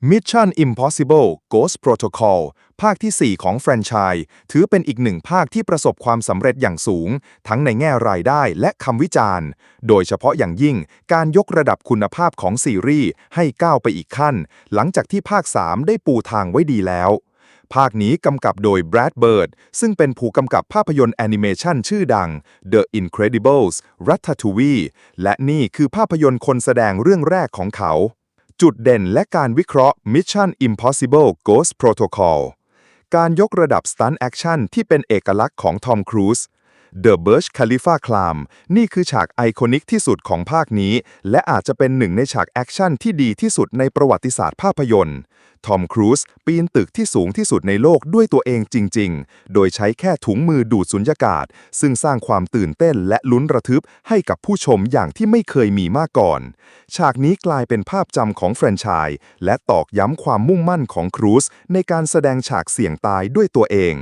Mission Impossible Ghost Protocol ภาคที่ 4 ของแฟรนไชส์ถือเป็นอีกหนึ่งภาคที่ประสบความสำเร็จอย่างสูง ทั้งในแง่รายได้และคำวิจารณ์ โดยเฉพาะอย่างยิ่งการยกระดับคุณภาพของซีรีส์ให้ก้าวไปอีกขั้น หลังจากที่ภาค 3 ได้ปูทางไว้ดีแล้ว ภาคนี้กำกับโดย Brad Bird ซึ่งเป็นผู้กำกับภาพยนตร์แอนิเมชันชื่อดัง The Incredibles Ratatouille และนี่คือภาพยนตร์คนแสดงเรื่องแรกของเขา จุดเด่นและการวิเคราะห์ Mission Impossible Ghost Protocol การยกระดับสตันแอคชั่นที่เป็นเอกลักษณ์ของทอมครูซ The Burj Khalifa Climb นี่คือฉากไอคอนิกที่สุดของภาคนี้ และอาจจะเป็นหนึ่งในฉากแอคชั่นที่ดีที่สุดในประวัติศาสตร์ภาพยนตร์ทอมครูซปีนตึกที่สูงที่สุดในโลกด้วยตัวเองจริง ๆ โดยใช้แค่ถุงมือดูดสุญญากาศ ซึ่งสร้างความตื่นเต้นและลุ้นระทึบให้กับผู้ชมอย่างที่ไม่เคยมีมาก่อน ฉากนี้กลายเป็นภาพจำของแฟรนไชส์และตอกย้ำความมุ่งมั่นของครูซในการแสดงฉากเสี่ยงตายด้วยตัวเอง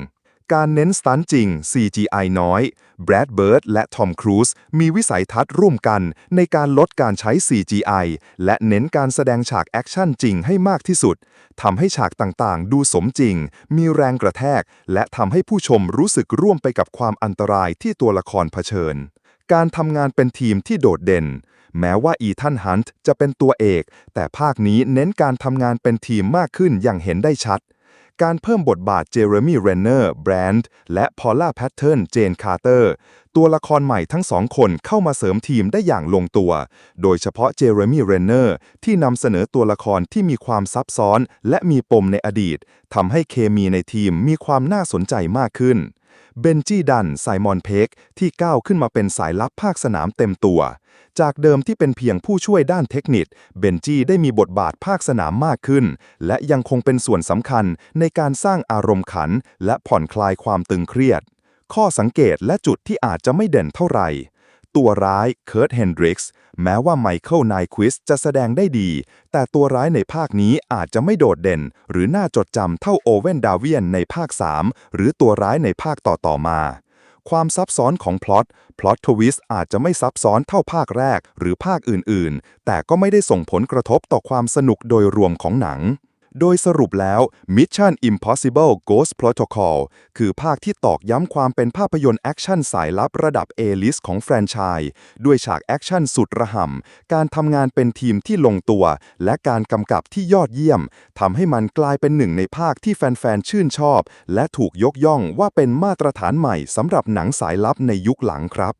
การเน้นสตันจริง CGI น้อยแบรดเบิร์ดและทอมครูซมีวิสัยทัศน์ร่วมกันในการลดการใช้ CGI และเน้นการแสดงฉากแอคชั่นจริงให้มากที่สุดทำให้ฉากต่างๆ ดูสมจริง มีแรงกระแทก และทำให้ผู้ชมรู้สึกร่วมไปกับความอันตรายที่ตัวละครเผชิญ การทำงานเป็นทีมที่โดดเด่น แม้ว่าอีทันฮันต์จะเป็นตัวเอก แต่ภาคนี้เน้นการทำงานเป็นทีมมากขึ้นอย่างเห็นได้ชัด การเพิ่มบทบาทเจเรมี่เรนเนอร์แบรนด์และพอลล่าแพทเทิร์นเจนคาร์เตอร์ตัวละครใหม่ทั้งสองคนเข้ามาเสริมทีมได้อย่างลงตัว โดยเฉพาะเจเรมี่เรนเนอร์ที่นำเสนอตัวละครที่มีความซับซ้อนและมีปมในอดีตทำให้เคมีในทีมมีความน่าสนใจมากขึ้น เบนจี้ดันไซมอนเพกที่ก้าวขึ้นมาเป็นสายลับภาคสนามเต็มตัว จากเดิมที่เป็นเพียงผู้ช่วยด้านเทคนิค เบนจี้ได้มีบทบาทภาคสนามมากขึ้น และยังคงเป็นส่วนสำคัญในการสร้างอารมณ์ขัน และผ่อนคลายความตึงเครียด ข้อสังเกตและจุดที่อาจจะไม่เด่นเท่าไหร่ ตัวร้ายเคิร์ตเฮนดริกส์แม้ว่าไมเคิลไนควิสจะแสดงได้ดี แต่ตัวร้ายในภาคนี้อาจจะไม่โดดเด่น หรือน่าจดจำเท่าโอเวนดาเวียนในภาค 3 หรือตัวร้ายในภาคต่อๆมา ความซับซ้อนของพล็อต พล็อตทวิสต์อาจจะไม่ซับซ้อนเท่าภาคแรกหรือภาคอื่นๆ แต่ก็ไม่ได้ส่งผลกระทบต่อความสนุกโดยรวมของหนัง โดยสรุปแล้ว Mission Impossible Ghost Protocol คือภาคที่ตอกย้ำความเป็นภาพยนตร์แอคชั่นสายลับระดับ A-list ของแฟรนไชส์ด้วยฉากแอคชั่นสุดระห่ำ การทำงานเป็นทีมที่ลงตัว และการกำกับที่ยอดเยี่ยมทำให้มันกลายเป็นหนึ่งในภาคที่แฟนๆ ชื่นชอบ และถูกยกย่องว่าเป็นมาตรฐานใหม่สำหรับหนังสายลับในยุคหลังครับ